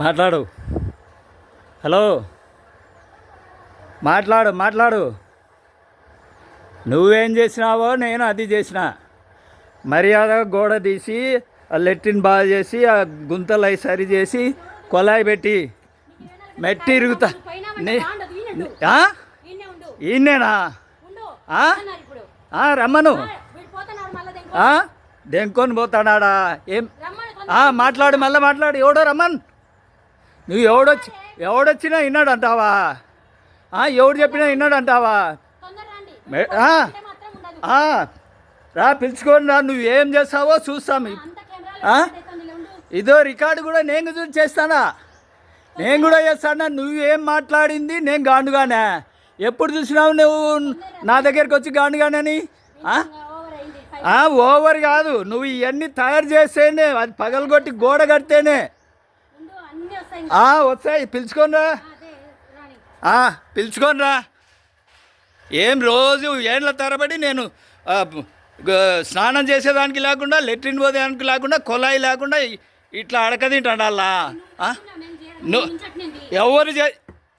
మాట్లాడు. హలో? మాట్లాడు మాట్లాడు. నువ్వేం చేసినావో నేను అది చేసిన. మర్యాద గోడ తీసి ఆ లెట్రిన్ బాగా చేసి ఆ గుంతలు అవి సరి చేసి కొలాయి పెట్టి మెట్టి ఇరుగుతా. ఆ? ఈయనేనా ఆ, రమ్మను. దెంకొని పోతాడా ఏం? మాట్లాడు మళ్ళీ మాట్లాడు. ఎవడో రమ్మన్. నువ్వు ఎవడొచ్చి ఎవడొచ్చినా విన్నాడు అంటావా ఆ, ఎవడు చెప్పినా విన్నాడు అంటావా రా పిలుచుకొని రా నువ్వు ఏం చేస్తావో చూస్తాం. ఆ? ఇదో రికార్డు కూడా నేను చూసి చేస్తానా? నేను కూడా చేస్తానా? నువ్వు ఏం మాట్లాడింది? నేను గాండుగానే. ఎప్పుడు చూసినావు నువ్వు? నా దగ్గరికి వచ్చి గాండుగానని? ఓవర్ కాదు. నువ్వు ఇవన్నీ తయారు చేస్తేనే అది పగలగొట్టి గోడ కడితేనే. ఆ, వస్తాయి పిలుచుకొని రా ఆ, పిలుచుకొని రా ఏం రోజు ఏండ్ల తరబడి నేను స్నానం చేసేదానికి లేకుండా లెట్రిన్ పోదేదానికి లేకుండా కొలాయి లేకుండా ఇట్లా అడక తింటాడల్లా ను- ఎవరు చే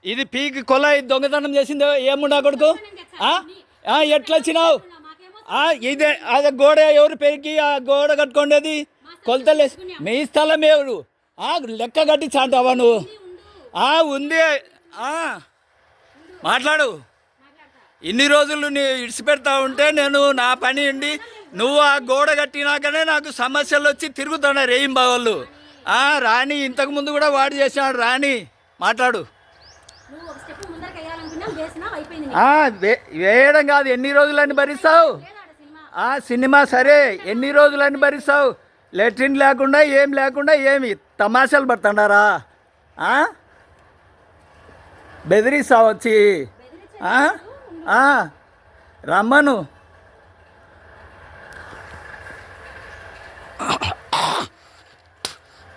ఇది పీకి కొలాయి దొంగతనం చేసింది ఏముండా కొడుకు? ఎట్లా వచ్చినావు ఇదే అదే గోడ ఎవరు పెరిగి ఆ గోడ కట్టుకోండేది? కొలతలు వేసి- మీ స్థలం ఎవరు? లెక్క లెక్క కట్టించాంటావా నువ్వు? ఆ, ఉంది. మాట్లాడు. ఇన్ని రోజులు నీ ఇడిచిపెడతా ఉంటే నేను నా పని ఉండి నువ్వు ఆ గోడ కట్టినాకనే నాకు సమస్యలు వచ్చి తిరుగుతున్నా రేయింబా వాళ్ళు. రాణి ఇంతకుముందు కూడా వాడు చేసినాడు రాణి. మాట్లాడు. వేయడం కాదు ఎన్ని రోజులని భరిస్తావు? ఆ సినిమా సరే ఎన్ని రోజులని భరిస్తావు? లెట్రిన్ లేకుండా ఏం లేకుండా ఏమి? తమాషాలు పడుతున్నారా? ఆ? బెదిరిస్తావు వచ్చి. రమ్మను.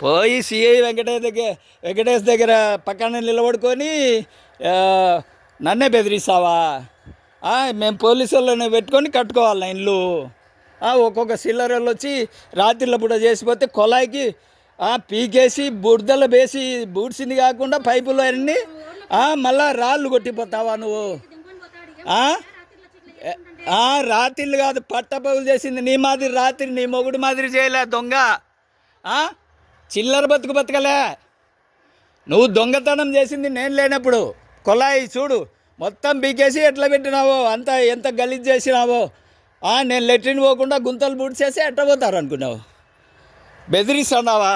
పోయి సిఐ వెంకటేష్ దగ్గర వెంకటేష్ దగ్గర పక్కన నిలబడుకొని నన్నే బెదిరిస్తావా? మేము పోలీసు వాళ్ళని పెట్టుకొని కట్టుకోవాలి ఇల్లు. ఒక్కొక్క సిల్లర్లు వచ్చి రాత్రిలో పూట చేసిపోతే కొలాయికి పీకేసి బురదలు వేసి బూడ్సింది కాకుండా పైపులు అన్నీ మళ్ళా రాళ్ళు కొట్టిపోతావా నువ్వు? రాత్రిలు రాత్రిళ్ళు కాదు పట్టపగులు చేసింది నీ మాదిరి రాత్రి నీ మొగుడు మాదిరి చేయలే దొంగ. చిల్లర బతుకు బతకలే. నువ్వు దొంగతనం చేసింది నేను లేనప్పుడు. కొలాయి చూడు మొత్తం బీకేసి ఎట్లా పెట్టినావో అంత ఎంత గలీజ్ చేసినావో. నేను లెట్రిన్ పోకుండా గుంతలు పూడ్చేసి ఎట్ట పోతారు అనుకున్నావు? బెదిరిస్తున్నావా?